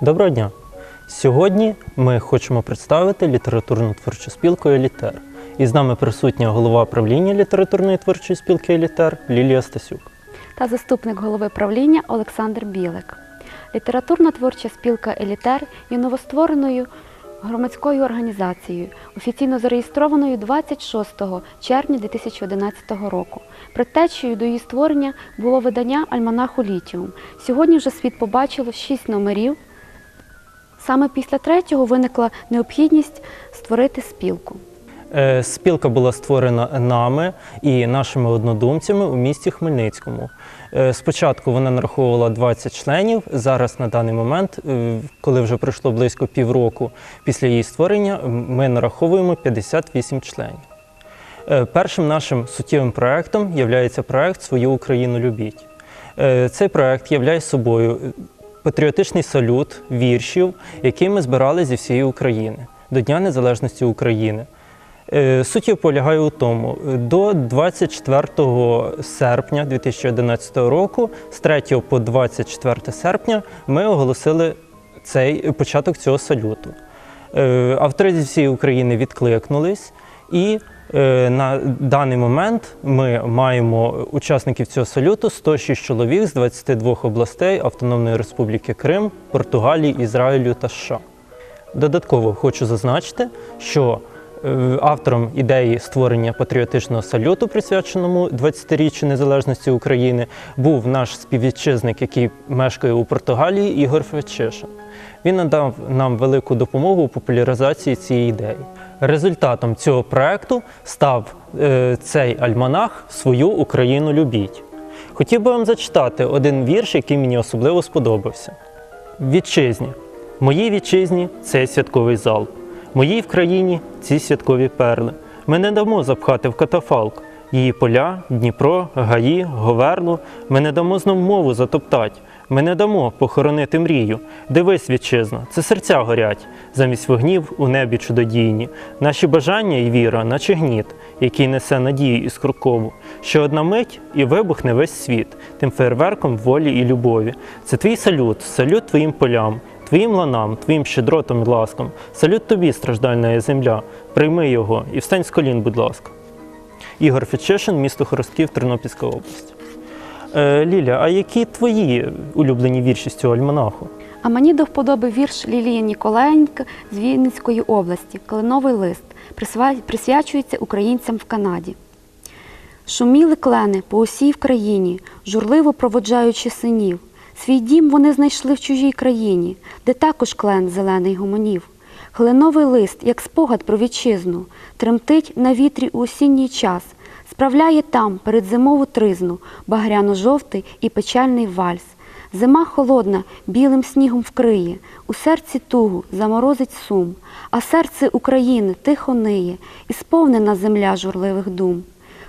Доброго дня! Сьогодні ми хочемо представити літературну творчу спілку Елітер. І з нами присутня голова правління літературної творчої спілки Елітер Лілія Стасюк та заступник голови правління Олександр Білик. Літературно творча спілка Елітер є новоствореною громадською організацією, офіційно зареєстрованою 26 червня 2011 року. Предтечею до її створення було видання Альманаху Літіум. Сьогодні вже світ побачило шість номерів. Саме після третього виникла необхідність створити спілку. Е, Спілка була створена нами і нашими однодумцями у місті Хмельницькому. Е, Спочатку вона нараховувала 20 членів. Зараз на даний момент, е, коли вже пройшло близько півроку після її створення, ми нараховуємо 58 членів. Першим нашим суттєвим проектом є проект Свою Україну любіть. Цей проект являє собою патріотичний салют віршів, який ми збирали зі всієї України до Дня Незалежності України. Е, Суть полягає у тому, до 24 серпня 2011 року, з 3 по 24 серпня, ми оголосили цей початок цього салюту. Е, Автори зі всієї України відкликнулись, і е, на даний момент ми маємо учасників цього салюту 106 чоловік з 22 областей Автономної Республіки Крим, Португалії, Ізраїлю та США. Додатково хочу зазначити, що автором ідеї створення патріотичного салюту, присвяченому 20-річчю незалежності України, був наш співвітчизник, який мешкає у Португалії, Ігор Фечишин. Він надав нам велику допомогу у популяризації цієї ідеї. Результатом цього проекту став е, цей альманах Свою Україну любіть. Хотів би вам зачитати один вірш, який мені особливо сподобався. Вітчизні. Моїй вітчизні цей святковий зал. Моїй в країні ці святкові перли. Ми не дамо запхати в катафалк. Її поля, Дніпро, гаї, говерло. Ми не дамо знов мову затоптать. Ми не дамо похоронити мрію. Дивись, вітчизна, це серця горять, замість вогнів у небі чудодійні. Наші бажання і віра, наче гніт, який несе надію і скрукову. Ще одна мить і вибухне весь світ, тим фейерверком волі і любові. Це твій салют, салют твоїм полям, твоїм ланам, твоїм щедротом і ласкам. Салют тобі, страждальна земля. Прийми його і встань з колін, будь ласка. Ігор Фетчишин, місто Хоростків, Тернопільська область. Е, Ліля, а які твої улюблені вірші з цього альманаху? А мені до вподоби вірш Лілії Ніколаєнка з Вінницької області Калиновий лист присвячується українцям в Канаді. Шуміли клени по усій країні, журливо проводжаючи синів. Свій дім вони знайшли в чужій країні, де також клен зелений гомонів. Хлиновий лист, як спогад про вітчизну, тремтить на вітрі у осінній час, справляє там перед зимову тризну багряно-жовтий і печальний вальс. Зима холодна, білим снігом вкриє, у серці тугу заморозить сум, а серце України тихо ниє, і сповнена земля журливих дум.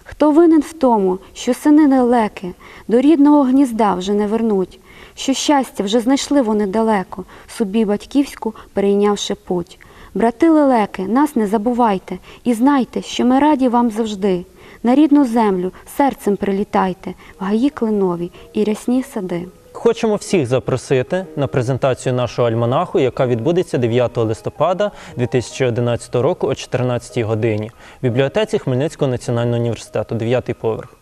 Хто винен в тому, що сини нелеки до рідного гнізда вже не вернуть, що щастя вже знайшли вони далеко, собі батьківську перейнявши путь. Брати лелеки, нас не забувайте, і знайте, що ми раді вам завжди. На рідну землю серцем прилітайте, в гаї кленові і рясні сади. Хочемо всіх запросити на презентацію нашого альманаху, яка відбудеться 9 листопада 2011 року о 14 годині в бібліотеці Хмельницького національного університету, 9 поверх.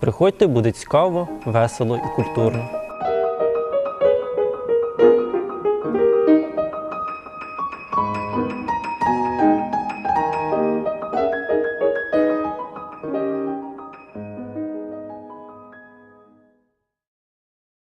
Приходьте, буде цікаво, весело і культурно.